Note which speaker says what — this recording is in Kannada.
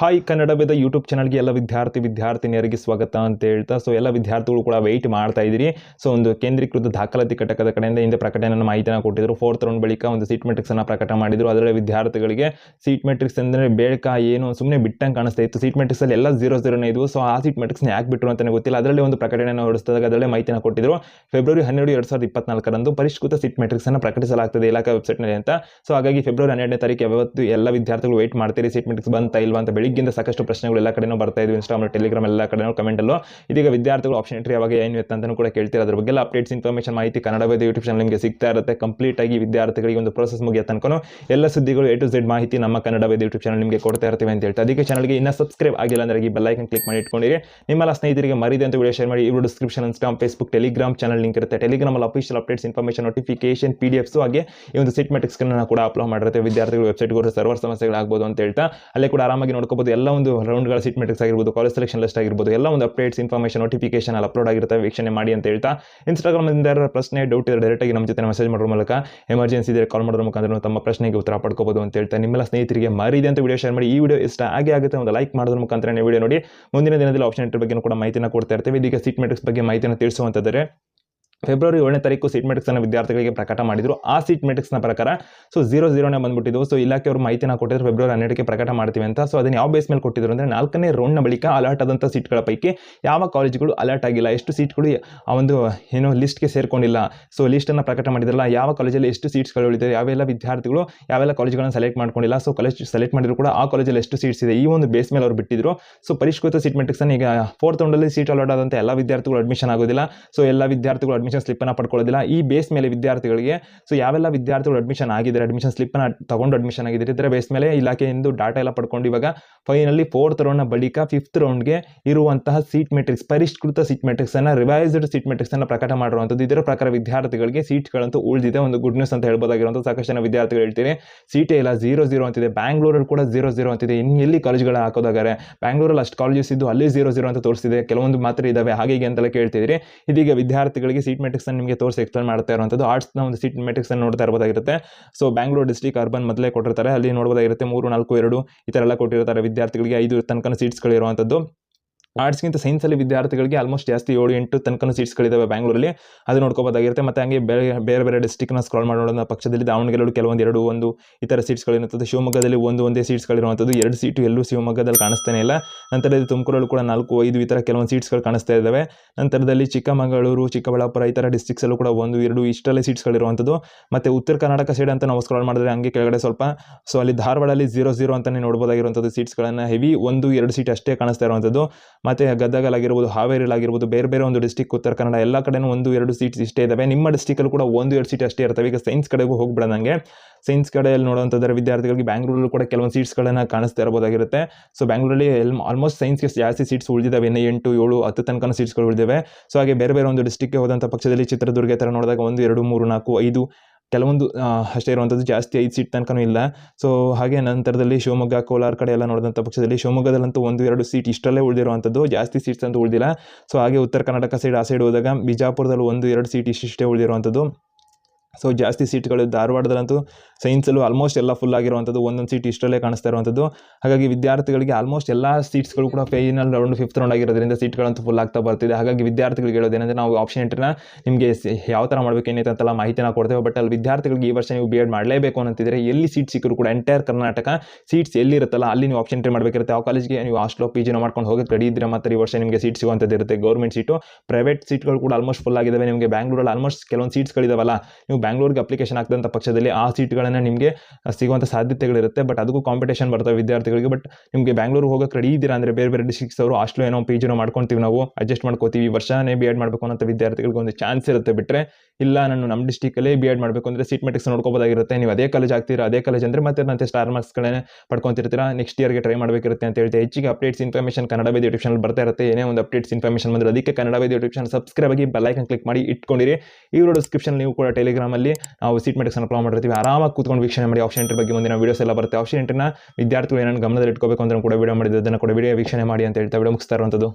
Speaker 1: ಹಾಯ್ ಕನ್ನಡವೇದ ಯೂಟ್ಯೂಬ್ ಚಾನಲ್ಗೆ ಎಲ್ಲ ವಿದ್ಯಾರ್ಥಿ, ವಿದ್ಯಾರ್ಥಿನಿಯರಿಗೆ ಸ್ವಾಗತ ಅಂತ ಹೇಳ್ತಾ ಸೊ ಎಲ್ಲ ವಿದ್ಯಾರ್ಥಿಗಳು ಕೂಡ ವೆಯ್ಟ್ ಮಾಡ್ತಾ ಇದ್ದೀರಿ. ಸೊ ಒಂದು ಕೇಂದ್ರೀಕೃತ ದಾಖಲಾತಿ ಘಟಕದ ಕಡೆಯಿಂದ ಹಿಂದೆ ಪ್ರಕಟಣೆಯನ್ನು ಮಾಹಿತಿಯನ್ನು ಕೊಟ್ಟಿದ್ರು. ಫೋರ್ತ್ ರೌಂಡ್ ಬಳಿಕ ಒಂದು ಸೀಟ್ ಮೆಟ್ರಿಕ್ಸನ್ನು ಪ್ರಕಟ ಮಾಡಿದ್ರು. ಅದರಲ್ಲಿ ವಿದ್ಯಾರ್ಥಿಗಳಿಗೆ ಸೀಟ್ ಮೆಟ್ರಿಕ್ಸ್ ಅಂದರೆ ಬೇಕಾ ಏನು ಸುಮ್ಮನೆ ಬಿಟ್ಟಂಗೆ ಕಾಣಿಸ್ತಾ ಇತ್ತು. ಸೀಟ್ ಮೆಟ್ರಿಕ್ಸಲ್ಲಿ ಎಲ್ಲ ಜೀರೋ ಜೀರೋನೇ ಇದ್ವು. ಸೊ ಆ ಸೀಟ್ ಮೆಟ್ರಿಕ್ಸ್ನ ಯಾಕೆ ಬಿಟ್ಟರು ಅಂತಲೇ ಗೊತ್ತಿಲ್ಲ. ಅದರಲ್ಲಿ ಒಂದು ಪ್ರಕಟಣೆಯನ್ನು ಹೊರಡಿಸಿದಾಗ ಅದರಲ್ಲೇ ಮಾಹಿತಿಯನ್ನು ಕೊಟ್ಟಿದ್ರು. ಫೆಬ್ರವರಿ ಹನ್ನೆರಡು, ಎರಡು ಸಾವಿರದ ಇಪ್ಪತ್ನಾಲ್ಕರಂದು ಪರಿಷ್ಕೃತ ಸೀಟ್ ಮೆಟ್ರಿಕ್ಸನ್ನು ಪ್ರಕಟಿಸಲಾಗ್ತದೆ ಇಲಾಖಾ ವೆಬ್ಸೈಟ್ನಲ್ಲಿ ಅಂತ. ಸೊ ಹಾಗಾಗಿ ಫೆಬ್ರವರಿ ಹನ್ನೆರಡನೇ ತಾರೀಕು ಯಾವತ್ತು ಎಲ್ಲ ವಿದ್ಯಾರ್ಥಿಗಳು ವೆಯ್ಟ್ ಮಾಡ್ತೀರಿ. ಸೀಟ್ ಮೆಟ್ರಿಕ್ಸ್ ಬಂತ ಇಲ್ವಾ ಅಂತ ಬೆಳಿಗ್ಗಿಂದ ಸಾಕಷ್ಟು ಪ್ರಶ್ನೆಗಳು ಎಲ್ಲ ಕಡೆನೂ ಬರ್ತಾ ಇದ್ವಿ. ಇನ್ಸ್ಟಾಗ್ರಾಮ್ ಟೆಲಿಗ್ರಾಮ್ ಎಲ್ಲ ಕಡೆನೂ ಕಮೆಂಟಲ್ಲೂ ಇದೀಗ ವಿದ್ಯಾರ್ಥಿಗಳು ಆಪ್ಷನ್ ಎಂಟ್ರಿ ಯಾವಾಗ ಏನು ಇತ್ತು ಅಂತ ಕೂಡ ಕೇಳ್ತೀರಾ. ಅದ್ರ ಬಗ್ಗೆ ಅಪ್ಡೇಟ್ಸ್ ಇನ್ಫಾರ್ಮೇಷನ್ ಮಾಹಿತಿ ಕನ್ನಡ ವೇದ ಯೂಟ್ಯೂಬ್ ಚಾನಲ್ ನಿಮಗೆ ಸಿಗ್ತಾ ಇರುತ್ತೆ. ಕಂಪ್ಲೀಟ್ ಆಗಿ ವಿದ್ಯಾರ್ಥಿಗಳಿಗೆ ಒಂದು ಪ್ರೋಸೆಸ್ ಮುಗಿಯ ತನಕ ಎಲ್ಲ ಸುದ್ದಿಗಳು ಎ ಟು ಝೆಡ್ ಮಾಹಿತಿ ನಮ್ಮ ಕನ್ನಡ ವೇದ ಯೂಟ್ಯೂಬ್ ಚಾನಲ್ ನಿಮಗೆ ಕೊಡ್ತಾ ಇರ್ತೀವಿ ಅಂತ ಹೇಳ್ತಾ. ಅದಕ್ಕೆ ಚಾನಲ್ಗೆ ಇನ್ನೂ ಸಬ್ಸ್ಕ್ರೈಬ್ ಆಗಿಲ್ಲ ಅಂದ್ರೆ ಈ ಬೆಲ್ಲೈಕನ್ ಕ್ಲಿಕ್ ಮಾಡಿ ಇಟ್ಕೊಂಡಿರಿ. ನಿಮ್ಮೆಲ್ಲ ಸ್ನೇಹಿತರಿಗೆ ಮರಿದೆ ಅಂತ ವಿಡಿಯೋ ಶೇರ್ ಮಾಡಿ. ಇವರು description Instagram Facebook Telegram channel link ಇರುತ್ತೆ. ಟೆಲಿಗ್ರಾಮಲ್ಲಿ official updates information notification P D ಹಾಗೆ ಈ ಒಂದು ಸಿಟ್ ಮೆಟ್ರಿಕ್ಸ್ಗಳನ್ನ ಕೂಡ ಅಪ್ಲೋಡ್ ಮಾಡಿರುತ್ತೆ. ವಿದ್ಯಾರ್ಥಿಗಳು ವೆಬ್ಸೈಟ್ಗಳು ಸರ್ವರ್ ಸಮಸ್ಯೆಗಳಾಗ್ಬೋದು ಅಂತ ಹೇಳ್ತಾ. ಅಲ್ಲೇ ಕೂಡ ಆರಾಮಾಗಿ ನೋಡ್ಕೋಬಹುದು ಎಲ್ಲ ಒಂದು ರೌಂಡ್ಗಳ ಸೀಟ್ ಮೆಟ್ರಿಕ್ಸ್ ಆಗಿರ್ಬೋದು ಕಾಲೇಜ್ ಸೆಲೆಕ್ಷನ್ ಲಿಸ್ಟ್ ಆಗಿರ್ಬೋದು, ಎಲ್ಲ ಒಂದು ಅಪ್ಡೇಟ್ಸ್ ಇನ್ಫಾರ್ಮೇಷನ್ ನೋಟಿಫಿಕೇಶನ್ ಅಲ್ಲಿ ಅಪ್ಲೋಡ್ ಆಗಿರುತ್ತೆ. ವೀಕ್ಷಣೆ ಮಾಡಿ ಅಂತ ಹೇಳ್ತಾ ಇನ್ಸ್ಟಾಗ್ರಾಮ್ನಿಂದ ಯಾರ ಪ್ರಶ್ನೆ ಡೌಟ್ ಇದ್ರೆ ಡೈರೆಕ್ಟಾಗಿ ನಮ್ಮ ಜೊತೆ ಮೆಸೇಜ್ ಮಾಡೋದ್ರ ಮೂಲಕ ಎಮರ್ಜೆನ್ಸಿ ಇದ್ರೆ ಕಾಲ್ ಮಾಡೋದ್ರ ಮುಖಾಂತರ ತಮ್ಮ ಪ್ರಶ್ನೆಗೆ ಉತ್ತರ ಪಡ್ಕೋಬಹುದು ಅಂತ ಹೇಳ್ತಾ ನಿಮ್ಮೆಲ್ಲ ಸ್ನೇಹಿತರಿಗೆ ಮರಿದೆ ಅಂತ ವಿಡಿಯೋ ಶೇರ್ ಮಾಡಿ. ಈ ವಿಡಿಯೋ ಇಷ್ಟ ಆಗಿ ಆಗುತ್ತೆ ಒಂದು ಲೈಕ್ ಮಾಡೋದ್ರ ಮುಖಾಂತರ ವಿಡಿಯೋ ನೋಡಿ. ಮುಂದಿನ ದಿನದಲ್ಲಿ ಆಪ್ಷನ್ ಎಂಟ್ರಿ ಬಗ್ಗೆ ಕೂಡ ಮಾಹಿತಿನ ಕೊಡ್ತಾ ಇರ್ತೀವಿ. ಇದೀಗ ಸೀಟ್ ಮೆಟ್ರಿಕ್ಸ್ ಬಗ್ಗೆ ಮಾಹಿತಿಯನ್ನು ತಿಳಿಸುವಂತಂದರೆ ಫೆಬ್ರವರಿ ಏಳನೇ ತಾರೀಕು ಸೀಟ್ ಮೆಟ್ರಿಕ್ಸನ್ನು ವಿದ್ಯಾರ್ಥಿಗಳಿಗೆ ಪ್ರಕಟ ಮಾಡಿದ್ರು. ಆ ಸೀಟ್ ಮೆಟ್ರಿಕ್ಸ್ನ ಪ್ರಕಾರ ಸೊ ಝೀರೋ ಜೀರೋನೇ ಬಂದ್ಬಿಟ್ಟಿದ್ದು ಸೊ ಇಲಾಖೆಯವರು ಮಾಹಿತಿನ ಕೊಟ್ಟಿದ್ರು ಫೆಬ್ರವರಿ ಹನ್ನೆರಡಕ್ಕೆ ಪ್ರಕಟ ಮಾಡ್ತೀವಿ ಅಂತ. ಸೊ ಅದನ್ನು ಯಾವ ಬೇಸ್ ಮೇಲೆ ಕೊಟ್ಟಿದ್ರು ಅಂದರೆ, ನಾಲ್ಕನೇ ರೌಂಡ್ನ ಬಳಿಕ ಅಲರ್ಟ್ ಆದಂಥ ಸೀಟ್ಗಳ ಪೈಕಿ ಯಾವ ಕಾಲೇಜುಗಳು ಅಲರ್ಟ್ ಆಗಿಲ್ಲ. ಎಷ್ಟು ಸೀಟ್ಗಳು ಆ ಒಂದು, ಏನು ಲಿಸ್ಟ್ಗೆ ಸೇರ್ಕೊಂಡಿಲ್ಲ. ಸೊ ಲಿಸ್ಟನ್ನು ಪ್ರಕಟ ಮಾಡಿದ್ರಲ್ಲ, ಯಾವ ಕಾಲೇಜಲ್ಲಿ ಎಷ್ಟು ಸೀಟ್ಸ್ಗಳು ಉಳಿದಿದೆ, ಯಾವೆಲ್ಲ ವಿದ್ಯಾರ್ಥಿಗಳು, ಯಾವೆಲ್ಲ ಕಾಲೇಜುಗಳನ್ನು ಸೆಲೆಕ್ಟ್ ಮಾಡ್ಕೊಂಡಿಲ್ಲ. ಸೊ ಕಾಲೇಜ್ ಸೆಲೆಕ್ಟ್ ಮಾಡಿದ್ರು ಕೂಡ ಆ ಕಾಲೇಜಲ್ಲಿ ಎಷ್ಟು ಸೀಟ್ಸ್ ಇದೆ ಈ ಒಂದು ಬೇಸ್ ಮೇಲೆ ಅವರು ಬಿಟ್ಟಿದ್ರು. ಸೊ ಪರಿಷ್ಕೃತ ಸೀಟ್ ಮೆಟ್ರಿಕ್ಸನ್ನು ಈಗ ಫೋರ್ತ್ ರೌಂಡಲ್ಲಿ ಸೀಟ್ ಅಲರ್ಟ್ ಆದಂಥ ಎಲ್ಲ ವಿದ್ಯಾರ್ಥಿಗಳು ಅಡ್ಮಿಷನ್ ಆಗೋದಿಲ್ಲ. ಸೊ ಎಲ್ಲ ವಿದ್ಯಾರ್ಥಿಗಳು ಅಡ್ಮಿಷನ್ ಸ್ಲಿಪ್ಪನ್ನು ಪಡ್ಕೊಳ್ಳೋದಿಲ್ಲ. ಈ ಬೇಸ್ ಮೇಲೆ ವಿದ್ಯಾರ್ಥಿಗಳಿಗೆ ಸೊ ಯಾವೆಲ್ಲ ವಿದ್ಯಾರ್ಥಿಗಳು ಅಡ್ಮಿಷನ್ ಆಗಿದ್ದಾರೆ ಅಡ್ಮಿಷನ್ ಸ್ಲಿಪ್ಪನ್ನು ತಗೊಂಡು ಅಡ್ಮಿಷನ್ ಆಗಿದ್ದಾರೆ, ಇದರ ಬೇಸ್ ಮೇಲೆ ಇಲಾಖೆಯಿಂದ ಡಾಟಾ ಎಲ್ಲ ಪಡ್ಕೊಂಡು ಇವಾಗ ಫೈನಲಿ ಫೋರ್ತ್ ರೌಂಡ್ನ ಬಳಿಕ ಫಿಫ್ತ್ ರೌಂಡ್ಗೆ ಇರುವಂತಹ ಸೀಟ್ ಮೆಟ್ರಿಕ್ಸ್ ಪರಿಷ್ಕೃತ ಸೀಟ್ ಮೆಟ್ರಿಕ್ಸನ್ನು ರಿವೈಸ್ಡ್ ಸೀಟ್ ಮೆಟ್ರಿಕ್ಸನ್ನು ಪ್ರಕಟ ಮಾಡಿರುವಂಥದ್ದು. ಇದರ ಪ್ರಕಾರ ವಿದ್ಯಾರ್ಥಿಗಳಿಗೆ ಸೀಟ್ಗಳಂತೂ ಉಳಿದಿದೆ. ಒಂದು ಗುಡ್ ನ್ಯೂಸ್ ಅಂತ ಹೇಳ್ಬೋದಾಗಿರುವಂಥ ಸಾಕಷ್ಟು ಜನ ವಿದ್ಯಾರ್ಥಿಗಳು ಹೇಳ್ತೀರಿ ಸೀಟೇ ಇಲ್ಲ ಝೀರೋ ಜೀರೋ ಅಂತಿದೆ. ಬ್ಯಾಂಗ್ಳೂರಲ್ಲಿ ಕೂಡ ಜೀರೋ ಜೀರೋ ಅಂತಿದೆ. ಇನ್ನು ಎಲ್ಲಿ ಕಾಲೇಜ್ಗಳ ಹಾಕೋದಾಗಾರೆ? ಬ್ಯಾಂಗ್ಳೂರಲ್ಲಿ ಅಷ್ಟು ಕಾಲೇಜಸ್ ಇದ್ದು ಅಲ್ಲಿ ಜೀರೋ ಜೀರೋ ಅಂತ ತೋರಿಸಿದೆ ಕೆಲವೊಂದು ಮಾತ್ರ ಇದ್ದಾವೆ. ಹಾಗೆ ಹೀಗೆ ಅಂತೆಲ್ಲ ಕೇಳ್ತಿದ್ರಿ ಇದೀಗ ವಿದ್ಯಾರ್ಥಿಗಳಿಗೆ ಸೀಟ್ ಮೆಟ್ರಿಕ್ಸ್ ನಿಮಗೆ ತೋರಿಸಿ ಎಕ್ಸ್ಪ್ಲೇನ್ ಮಾಡ್ತಾ ಇರುವಂಥದ್ದು ಆರ್ಟ್ಸ್ನ ಒಂದು ಸೀಟ್ ಮೆಟ್ರಿಕ್ಸ್ ಅನ್ನು ನೋಡ್ತಾ ಇರಬಹುದಾಗಿರುತ್ತೆ ಸೊ ಬ್ಯಾಂಗ್ಳೂರ್ ಡಿಸ್ಟಿಕ್ ಅರ್ಬನ್ ಮೊದಲೇ ಕೊಟ್ಟಿರ್ತಾರೆ. ಅಲ್ಲಿ ನೋಡ್ಬೋದಾಗಿರುತ್ತೆ ಮೂರು, ನಾಲ್ಕು, ಎರಡು ಈ ಥರ ಎಲ್ಲ ಕೊಟ್ಟಿರ್ತಾರೆ ವಿದ್ಯಾರ್ಥಿಗಳಿಗೆ ಐದು ತನಕ ಸೀಟ್ಸ್ಗಳು ಇರುವಂಥದ್ದು ಆರ್ಟ್ಸ್ಗಿಂತ ಸೈನ್ಸಲ್ಲಿ ವಿದ್ಯಾರ್ಥಿಗಳಿಗೆ ಆಲ್ಮೋಸ್ಟ್ ಜಾಸ್ತಿ ಏಳು ಎಂಟು ತನಕ ಸೀಟ್ಸ್ಗಳಿದ್ದಾವೆ ಬ್ಯಾಂಗ್ಳೂರಲ್ಲಿ ಅದು ನೋಡ್ಕೋಬೋದಾಗಿರುತ್ತೆ. ಮತ್ತು ಹಂಗೆ ಬೇರೆ ಬೇರೆ ಬೇರೆ ಡಿಸ್ಟಿಕ್ನ ಸ್ಕ್ರಾಲ್ ಮಾಡೋಣ. ಪಕ್ಷದಲ್ಲಿ ದಾವಣಗೆರೆಯಲ್ಲಿ ಕೆಲವೊಂದು ಎರಡು, ಒಂದು ಈ ಥರ ಸೀಟ್ಸ್ಗಳಿರುತ್ತದೆ ಶಿವಮೊಗ್ಗದಲ್ಲಿ ಒಂದು, ಒಂದೇ ಸೀಟ್ಸ್ಗಳಿರುವಂಥದ್ದು ಎರಡು ಸೀಟು ಎಲ್ಲೂ ಶಿವಮೊಗ್ಗದಲ್ಲಿ ಕಾಣಿಸ್ತಾನೆ ಇಲ್ಲ. ನಂತರದಲ್ಲಿ ತುಮಕೂರಲ್ಲೂ ಕೂಡ ನಾಲ್ಕು, ಐದು ಈ ಥರ ಕೆಲವೊಂದು ಸೀಟ್ಸ್ಗಳು ಕಾಣಿಸ್ತಾ ಇದ್ದಾವೆ. ನಂತರದಲ್ಲಿ ಚಿಕ್ಕಮಗಳೂರು, ಚಿಕ್ಕಬಳ್ಳಾಪುರ ಈ ಥರ ಡಿಸ್ಟ್ರಿಕ್ಸಲ್ಲೂ ಕೂಡ ಒಂದು, ಎರಡು ಇಷ್ಟಲ್ಲೇ ಸೀಟ್ಸ್ಗಳಿರುವಂಥದ್ದು ಮತ್ತು ಉತ್ತರ ಕರ್ನಾಟಕ ಸೈಡ್ ಅಂತ ನಾವು ಸ್ಕ್ರಾಲ್ ಮಾಡಿದ್ರೆ ಹಂಗೆ ಕೆಳಗಡೆ ಸ್ವಲ್ಪ. ಸೊ ಅಲ್ಲಿ ಧಾರವಾಡಲ್ಲಿ ಜೀರೋ ಜೀರೋ ಅಂತಲೇ ನೋಡ್ಬೋದಾಗಿರುವಂಥದ್ದು ಸೀಟ್ಸ್ಗಳನ್ನು ಹೆವಿ ಒಂದು, ಎರಡು ಸೀಟ್ ಅಷ್ಟೇ ಕಾಣಿಸ್ತಾ ಇರುವಂಥದ್ದು. ಮತ್ತು ಗದಗಲಾಗಿರ್ಬೋದು, ಹಾವೇರಿಲಾಗಿರ್ಬೋದು, ಬೇರೆ ಬೇರೆ ಒಂದು ಡಿಸ್ಟಿಕ್ ಉತ್ತರ ಕನ್ನಡ ಎಲ್ಲ ಕಡೆನೂ ಒಂದು, ಎರಡು ಸೀಟ್ಸ್ ಇಷ್ಟೇ ಇದ್ದಾವೆ ನಿಮ್ಮ ಡಿಸ್ಟಿಕಲ್ಲಿ ಕೂಡ ಒಂದು, ಎರಡು ಸೀಟ್ ಅಷ್ಟೇ ಇರ್ತವೆ. ಈಗ ಸೈನ್ಸ್ ಕಡೆಗೂ ಹೋಗ್ಬಿಡ ಸೈನ್ಸ್ ಕಡೆಯಲ್ಲಿ ನೋಡುವಂಥದ್ದು ವಿದ್ಯಾರ್ಥಿಗಳಿಗೆ ಬ್ಯಾಂಗ್ಳೂರಲ್ಲೂ ಕೂಡ ಕೆಲವೊಂದು ಸೀಟ್ಸ್ಗಳನ್ನು ಕಾಣಿಸ್ತಾ ಇರಬಹುದಾಗಿರುತ್ತೆ. ಸೊ ಬ್ಯಾಂಗ್ಳೂರಲ್ಲಿ ಎಲ್ ಆಲ್ಮೋಸ್ಟ್ ಸೈನ್ಸ್ಗೆ ಜಾಸ್ತಿ ಸೀಟ್ಸ್ ಉಳಿದಿದ್ದಾವೆ ಇನ್ನು ಎಂಟು, ಏಳು, ಹತ್ತು ತನಕ ಸೀಟ್ಸ್ಗಳು ಉಳಿದಿವೆ. ಸೊ ಹಾಗೆ ಬೇರೆ ಬೇರೆ ಒಂದು ಡಿಸ್ಟಿಕ್ಗೆ ಹೋದಂಥ ಪಕ್ಷದಲ್ಲಿ ಚಿತ್ರದುರ್ಗ ಥರ ನೋಡಿದಾಗ ಒಂದು, ಎರಡು, ಮೂರು, ನಾಲ್ಕು, ಐದು ಕೆಲವೊಂದು ಅಷ್ಟೇ ಇರುವಂಥದ್ದು ಜಾಸ್ತಿ ಐದು ಸೀಟ್ ತನಕನೂ ಇಲ್ಲ. ಸೊ ಹಾಗೆ ನಂತರದಲ್ಲಿ ಶಿವಮೊಗ್ಗ, ಕೋಲಾರ ಕಡೆ ಎಲ್ಲ ನೋಡಿದಂಥ ಪಕ್ಷದಲ್ಲಿ ಶಿವಮೊಗ್ಗದಲ್ಲಂತೂ ಒಂದು ಎರಡು ಸೀಟ್ ಇಷ್ಟರಲ್ಲೇ ಉಳಿದಿರುವಂಥದ್ದು. ಜಾಸ್ತಿ ಸೀಟ್ಸ್ ಅಂತೂ ಉಳಿದಿಲ್ಲ. ಸೊ ಹಾಗೆ ಉತ್ತರ ಕರ್ನಾಟಕ ಸೈಡ್ ಆ ಸೈಡ್ ಹೋದಾಗ ಬಿಜಾಪುರದಲ್ಲಿ ಒಂದು, ಎರಡು ಸೀಟ್ ಇಷ್ಟಿಷ್ಟೇ ಉಳಿದಿರುವಂಥದ್ದು. ಸೊ ಜಾಸ್ತಿ ಸೀಟ್ಗಳು ಧಾರವಾಡದಲ್ಲಂತೂ ಸೈನ್ಸಲ್ಲೂ ಆಲ್ಮೋಸ್ಟ್ ಎಲ್ಲ ಫುಲ್ ಆಗಿರುವಂಥದ್ದು, ಒಂದೊಂದು ಸೀಟ್ ಇಷ್ಟರಲ್ಲೇ ಕಾಣಿಸ್ತಾ ಇರುವಂಥದ್ದು. ಹಾಗಾಗಿ ವಿದ್ಯಾರ್ಥಿಗಳಿಗೆ ಆಲ್ಮೋಸ್ಟ್ ಎಲ್ಲ ಸೀಟ್ಸ್ಗಳು ಕೂಡ ಫೈನಲ್ ರೌಂಡ್ ಫಿಫ್ತ್ ರೌಂಡ್ ಆಗಿರೋದ್ರಿಂದ ಸೀಟ್ಗಳಂತೂ ಫುಲ್ ಆಗ್ತಾ ಬರ್ತಿದೆ. ಹಾಗಾಗಿ ವಿದ್ಯಾರ್ಥಿಗಳಿಗೆ ಹೇಳೋದೇನೆಂದರೆ ನಾವು ಆಪ್ಷನ್ ಎಂಟ್ರಿನ ನಿಮಗೆ ಯಾವ ಥರ ಮಾಡಬೇಕು ಏನೈತೆ ಅಂತೆಲ್ಲ ಮಾಹಿತಿನ ಕೊಡ್ತೇವೆ. ಬಟ್ ಅಲ್ಲಿ ವಿದ್ಯಾರ್ಥಿಗಳಿಗೆ ಈ ವರ್ಷ ನೀವು ಬಿ ಎಡ್ ಮಾಡಲೇಬೇಕು ಅಂತಿದ್ರೆ ಎಲ್ಲಿ ಸೀಟ್ ಸಿಕ್ಕರು ಕೂಡ ಎಂಟೈರ್ ಕರ್ನಾಟಕ ಸೀಟ್ಸ್ ಎಲ್ಲಿರುತ್ತಲ್ಲ, ಅಲ್ಲಿ ನೀವು ಆಪ್ಷನ್ ಎಂಟ್ರಿ ಮಾಡಬೇಕಿರುತ್ತೆ. ಆ ಕಾಲೇಜಿಗೆ ನೀವು ಹಾಸ್ಟೆಲ್ ಪಿ ಜಿನ ಮಾಡ್ಕೊಂಡು ಹೋಗಿ ರೆಡಿ ಇದ್ದರೆ ಮಾತ್ರ ಈ ವರ್ಷ ನಿಮಗೆ ಸೀಟ್ ಸಿಗುವಂಥದ್ದು ಇರುತ್ತೆ ಗೌರ್ಮೆಂಟ್ ಸೀಟು ಪ್ರೈವೇಟ್ ಸೀಟ್ಗಳು ಕೂಡ ಆಲ್ಮೋಸ್ಟ್ ಫುಲ್ ಆಗಿದ್ದಾವೆ ನಿಮಗೆ ಬ್ಯಾಂಗ್ಳೂರಲ್ಲಿ ಆಲ್ಮೋಸ್ಟ್ ಕೆಲವೊಂದು ಸೀಟ್ಸ್ಗಳಿದಾವಲ್ಲ ನೀವು ಬ್ಯಾಂಗ್ಳೂರ್ಗೆ ಅಪ್ಲಿಕೇಶನ್ ಹಾಕಿದಂಥ ಪಕ್ಷದಲ್ಲಿ ಆ ಸೀಟ್ಗಳನ್ನು ನಿಮಗೆ ಸಿಗುವಂಥ ಸಾಧ್ಯತೆಗಳಿರುತ್ತೆ. ಬಟ್ ಅದಕ್ಕೂ ಕಾಂಪಿಟೇಷನ್ ಬರ್ತವೆ ವಿದ್ಯಾರ್ಥಿಗಳಿಗೆ. ಬಟ್ ನಿಮಗೆ ಬ್ಯಾಂಗ್ಳೂರು ಹೋಗೋಕೆ ರೆಡಿ ಇದ್ದೀರಾ ಅಂದರೆ ಬೇರೆ ಬೇರೆ ಡಿಸ್ಟಿಕ್ಸ್ ಅವರು ಆಸ್ಟ್ಲೋ ಏನೋ ಪಿ ಜಿನೋ ಮಾಡ್ಕೊತೀವಿ ನಾವು ಅಡ್ಜಸ್ಟ್ ಮಾಡ್ಕೋತೀವಿ. ಈ ವರ್ಷನೇ ಬಿ ಎಡ್ ಮಾಡಬೇಕು ಅಂತ ವಿದ್ಯಾರ್ಥಿಗಳಿಗೆ ಒಂದು ಚಾನ್ಸ್ ಇರುತ್ತೆ ಬಿಟ್ಟರೆ ಇಲ್ಲ ನಾನು ನಮ್ಮ ಡಿಸ್ಟಿಕಲ್ಲೇ ಬಿ ಎಡ್ ಮಾಡಬೇಕು ಅಂದರೆ ಸೀಟ್ ಮೆಟ್ರಿಕ್ಸ್ ನೋಡ್ಕೋಬೋದಾಗಿರುತ್ತೆ. ನೀವು ಅದೇ ಕಾಲೇಜ್ ಆಗ್ತೀರಾ, ಅದೇ ಕಾಲೇಜ್ ಅಂದರೆ ಮತ್ತೆ ನಂತೆ ಸ್ಟಾರ್ ಮಾರ್ಕ್ಸ್ಗಳೇ ಪಡ್ಕೊತಿರ್ತೀರಾ. ನೆಕ್ಸ್ಟ್ ಇಯರ್ಗೆ ಟ್ರೈ ಮಾಡಬೇಕಿರುತ್ತೆ ಅಂತ ಹೇಳ್ತೀವಿ ಹೆಚ್ಚಿಗೆ ಅಪ್ಡೇಟ್ಸ್ ಇನ್ಫಾರ್ಮೇಷನ್ ಕನ್ನಡ ಬೇದಿ ಯೂಟ್ಯೂಬ್ ಚಾನಲ್ ಬರ್ತಾ ಇರುತ್ತೆ. ಏನೇ ಒಂದು ಅಪ್ಡೇಟ್ಸ್ ಇನ್ಫಾರ್ಮೇಷನ್ ಬಂದರೆ ಅದಕ್ಕೆ ಕನ್ನಡ ವೇದಿ ಯೂಟ್ಯೂಬ್ ಸಬ್ಸ್ಕ್ರೈಬ್ ಆಗಿ ಬೆಲ್ಲೈಕನ್ ಕ್ಲಿಕ್ ಮಾಡಿ ಇಟ್ಕೊಂಡಿರಿ. ಈ ವಿಡಿಯೋ ಡಿಸ್ಕ್ರಿಪ್ಷನ್ ನೀವು ಕೂಡ ಟೆಲಿಗ್ರಾಮಲ್ಲಿ ನಾವು ಸೀಟ್ ಮೆಟ್ರಿಕ್ಸ್ ಅಪ್ಲೈ ಮಾಡಿರ್ತೀವಿ. ಆರಾಮಾಗಿ ಕೂತ್ಕೊಂಡು ವೀಕ್ಷಣೆ ಮಾಡಿ ಆಪ್ಷನ್ ಎಂಟ್ರಿ ಬಗ್ಗೆ ಮುಂದಿನ ವೀಡಿಯೋಸ್ ಎಲ್ಲ ಬರುತ್ತೆ. ಆಪ್ಷನ್ ಎಂಟ್ರಿನ ವಿದ್ಯಾರ್ಥಿಗಳು ಏನೇನು ಗಮನದಲ್ಲಿ ಇಟ್ಕೋಬೇಕು ಅಂತ ಕೂಡ ವೀಡಿಯೋ ಮಾಡಿದ್ದು ಅದನ್ನು ಕೂಡ ವೀಡಿಯೋ ವೀಕ್ಷಣೆ ಮಾಡಿ ಅಂತ ಹೇಳ್ತಾ ವಿಡಿಯೋ ಮುಗಿಸ್ತಾ ಇರುವಂಥದ್ದು